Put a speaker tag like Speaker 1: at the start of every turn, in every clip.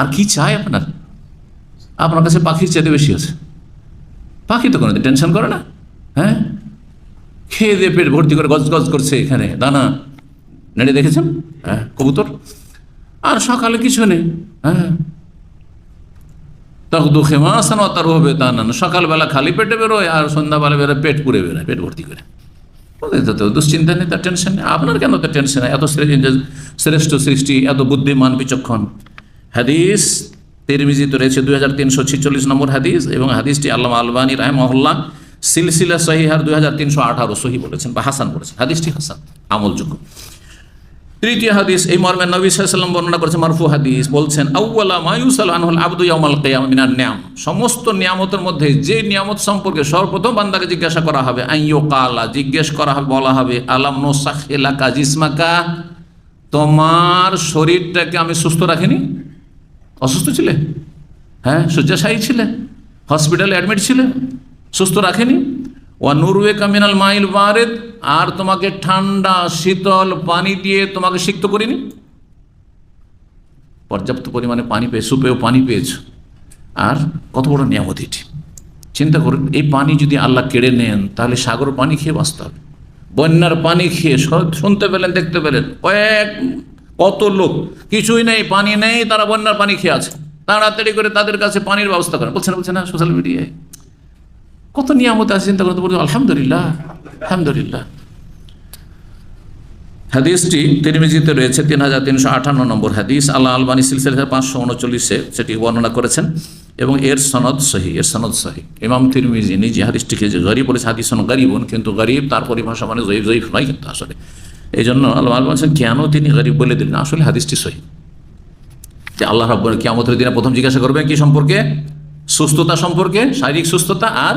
Speaker 1: আর কি চাই আপনার? আপনার কাছে পাখির চাইতে বেশি আছে। পাখি তো কোনো টেনশন করে না হ্যাঁ? খেয়ে দিয়ে পেট ভর্তি করে গজ গজ করছে এখানে। দানা, নেড়ে দেখেছেন? হ্যাঁ কবুতর? আর সকালে কিছু নেই হ্যাঁ? তখন দুঃখে মাসান তার হবে তা না। সকালবেলা খালি পেটে বেরোয় আর সন্ধ্যাবেলা বেরোয় পেট পুড়ে বেরোয়, পেট ভর্তি করে। ওদের তো দুশ্চিন্তা নেই, তার টেনশন নেই। আপনার কেন তো টেনশন নেই? এত শ্রেষ্ঠ সৃষ্টি, এত বুদ্ধিমান, বিচক্ষণ। হাদিস তিরমিজিতে রয়েছে দুই হাজার তিনশো নম্বর হাদিস এবং হাদিসটি আল্লাহ আলবানী রাহমহল্লা সিলসিলা সহিহার দুই হাজার তিনশো আঠারো সহি বলেছেন বা হাসান বলেছেন। হাদিসটি হাসান, আমলযোগ্য। তৃতীয় হাদিস, এই মর্মে নবী সাল্লাম বর্ণনা করেছেন মারফু হাদিস, বলছেন আউ্লা মায়ুসাল আনহুল আব্দু ইয়ামাল নিয়াম। সমস্ত নিয়ামতের মধ্যে যে নিয়ামত সম্পর্কে সর্বপ্রথম বান্দাকে জিজ্ঞাসা করা হবে আইয়ো কালা? জিজ্ঞেস করা হবে, বলা হবে, আলাম নোসাখ এলাকা জিসমাকা? তোমার শরীরটাকে আমি সুস্থ রাখিনি? অসুস্থ ছিলে? হ্যাঁ শয্যাশায়ী ছিলে? হসপিটালে অ্যাডমিট ছিলে? সুস্থ রাখেনি? ওয়া নুরওয়ে কামিনাল মাইল বারেদ আর তোমাকে ঠান্ডা, শীতল পানি দিয়ে তোমাকে সিক্ত করিনি? পর্যাপ্ত পরিমাণে পানি পেয়ে সুপেও পানি পেয়েছ। আর কত বড় নিয়ামত এটি? চিন্তা করুন, এই পানি যদি আল্লাহ কেড়ে নেন, তাহলে সাগর পানি খেয়ে বাঁচতে হবে। বন্যার পানি খেয়ে শুনতে পেলেন, দেখতে পেলেন। কয়েক কত লোক? কিছুই নেই, পানি নেই, তারা বন্যার পানি খেয়ে আছে। তাড়াতাড়ি করে তাদের কাছে পানির ব্যবস্থা করেন। বলছেন বলছেন না, সোশ্যাল মিডিয়ায়। কত নিয়ামত আছে, চিন্তা করতে বলছি, আলহামদুলিল্লাহ আলহামদুলিল্লাহ। হাদিসটি তিরমিজিতে রয়েছে, তিন হাজার তিনশো আঠান্ন নম্বর হাদিস। আল্লাহ আলবানী সিলসিলা পাঁচশো উনচল্লিশে সেটি বর্ণনা করেছেন এবং এর সনদ সহি, এর সনদ সহি। ইমাম তিরমিজি নিজে হাদিসটিকে যে গরিব বলেছে হাদিস হন গরিবন, কিন্তু গরিব তার পরিভাষা মানে জয়ীফ জয়ীফ নয় কিন্তু আসলে। এই জন্য আল্লাহ আলম কেন তিনি গরিব বলে দিলেন। আসলে হাদিসটি সহি। যে আল্লাহ রব্বর কিয়ামতের দিনে প্রথম জিজ্ঞাসা করবেন কি সম্পর্কে? সুস্থতা সম্পর্কে, শারীরিক সুস্থতা আর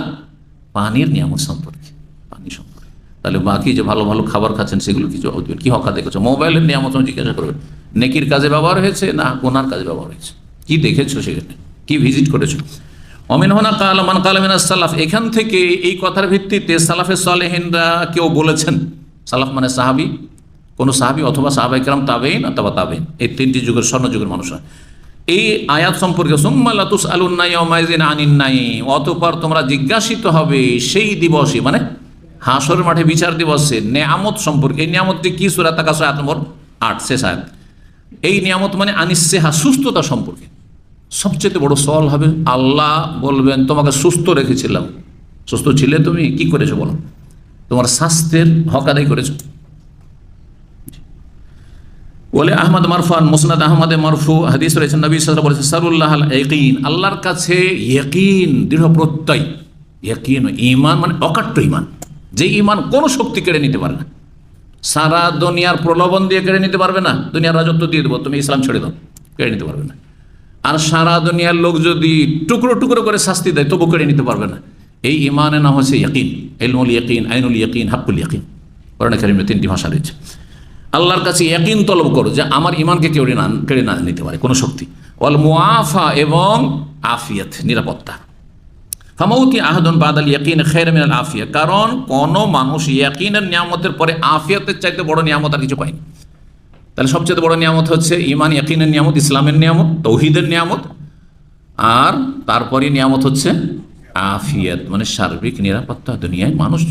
Speaker 1: পানির নিয়ামত সম্পর্কে। পানি সম্পর্কে। তাহলে বাকি যে ভালো ভালো খাবার খাচ্ছেন, সেগুলো কি জবাব দেবেন? কি হকা দেখেছ মোবাইলের নিয়ামত জিজ্ঞাসা করবেন, নেকির কাজে ব্যবহার হয়েছে না কোনার কাজে ব্যবহার হয়েছে? কি দেখেছ সেখানে? কি ভিজিট করেছ? অমিন হোনা কাল মান কালামিনা সালাফ। এখান থেকে এই কথার ভিত্তিতে সালাফে সালেহিনরা কেউ বলেছেন সালাফ মানে সাহাবি, কোনো সাহাবি অথবা সাহাবাইকরাম তাবেইন অথবা তাবেইন এই তিনটি যুগের স্বর্ণ যুগের মানুষরা এই আয়াত সম্পর্কে সুম্মালাতুস আলুন্নাইমাইজিন আনিন্নাই অতপর তোমরা জিজ্ঞাসিত হবে সেই দিবসে মানে হাসর মাঠে বিচার দিবসে নেয়ামত সম্পর্কে। এই নিয়ামতটি কি সুরা তাকাশ, আয়াত নম্বর আট, শেষ আয়াত। এই নিয়ামত মানে আনিসেহা, সুস্থতা সম্পর্কে। সবচেয়ে বড় সওয়াল হবে, আল্লাহ বলবেন, তোমাকে সুস্থ রেখেছিলাম। সুস্থ ছিলে তুমি? কি করেছ বলো? তোমার স্বাস্থ্যের হক আদায় করেছ। বলে আহমদ মারফান মুসনাদ আহমদে মারফু, হাদিস রয়েছেন নবী সাল বলেছে সারুল্লাহ ইয়কিন, আল্লাহর কাছে ইয়কিন, দৃঢ় প্রত্যয়। ইয়কিন ইমান মানে অকাট্য ইমান যে ইমান কোনো শক্তি কেড়ে নিতে পারে না। সারা দুনিয়ার প্রলোভন দিয়ে কেড়ে নিতে পারবে না। দুনিয়ার রাজত্ব দিয়ে দেবো, তুমি ইসলাম ছেড়ে দাও, কেড়ে নিতে পারবে না। আর সারা দুনিয়ার লোক যদি টুকরো টুকরো করে শাস্তি দেয় তবু কেড়ে নিতে পারবে না। এই ইমানের নাম হচ্ছে ইয়াকিন। এলমুল ইয়াকিন, আইনুল ইয়াকিন, হাক্কুল ইয়াকিন। করোনা কারিমে তিনটি ভাষা রয়েছে। আল্লাহর কাছে ইয়াকিন তলব করো যে আমার ইমানকে কেউ না কেড়ে না নিতে পারে, কোনো শক্তি। অল মুআফা এবং আফিয়ত, নিরাপত্তা। ফামাউতি আহদন বাদাল ইয়াকিন খের মিনাল আফিয়া। কারণ কোনো মানুষ ইয়াকিনের নিয়ামতের পরে আফিয়াতের চাইতে বড় নিয়ামত আর কিছু পায়নি। তাহলে সবচেয়ে বড় নিয়ামত হচ্ছে ইমান ইয়াকিনের নিয়ামত, ইসলামের নিয়ামত, তৌহিদের নিয়ামত। আর তারপরে নিয়ামত হচ্ছে আফিয়াত মানে সার্বিক নিরাপত্তা দুনিয়ায় মানুষ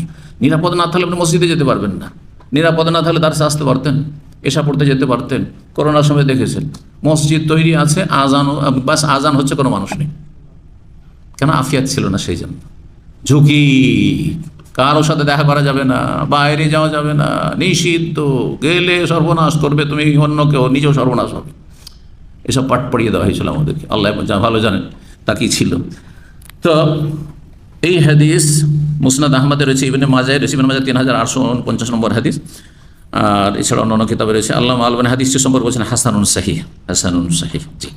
Speaker 1: নিরাপদ না থাকলে আপনি মসজিদে যেতে পারবেন না। নিরাপদ না থাকলে দার্সে আসতে পারতেন এসা পড়তে যেতে পারতেন, করোনার সময় দেখেছেন। মসজিদ তৈরি আছে, আজান, বাস আজান হচ্ছে কোনো মানুষ নেই। কেন আফিয়াত ছিল না সেই জন্য? ঝুঁকি। কারও সাথে দেখা করা যাবে না, বাইরে যাওয়া যাবে না, নিষিদ্ধ, গেলে সর্বনাশ করবে, তুমি অন্য কেউ, নিজেও সর্বনাশ হবে। এসব পাঠ পড়িয়ে দেওয়া হয়েছিল আমাদেরকে। আল্লাহ যা ভালো জানেন, তা কি ছিল? তো এই হাদিস মুসনাদ আহমদে রয়েছে, ইবনে মাজায় রয়েছে, ইবনে মাজায় তিন হাজার আটশো পঞ্চাশ নম্বর হাদিস। আর এছাড়া অন্যান্য কিতাবে রয়েছে আল্লাহ আলবান হাদিসটি সম্পর্কে বলছেন হাসানুন সাহি হাসানুন সাহি জি।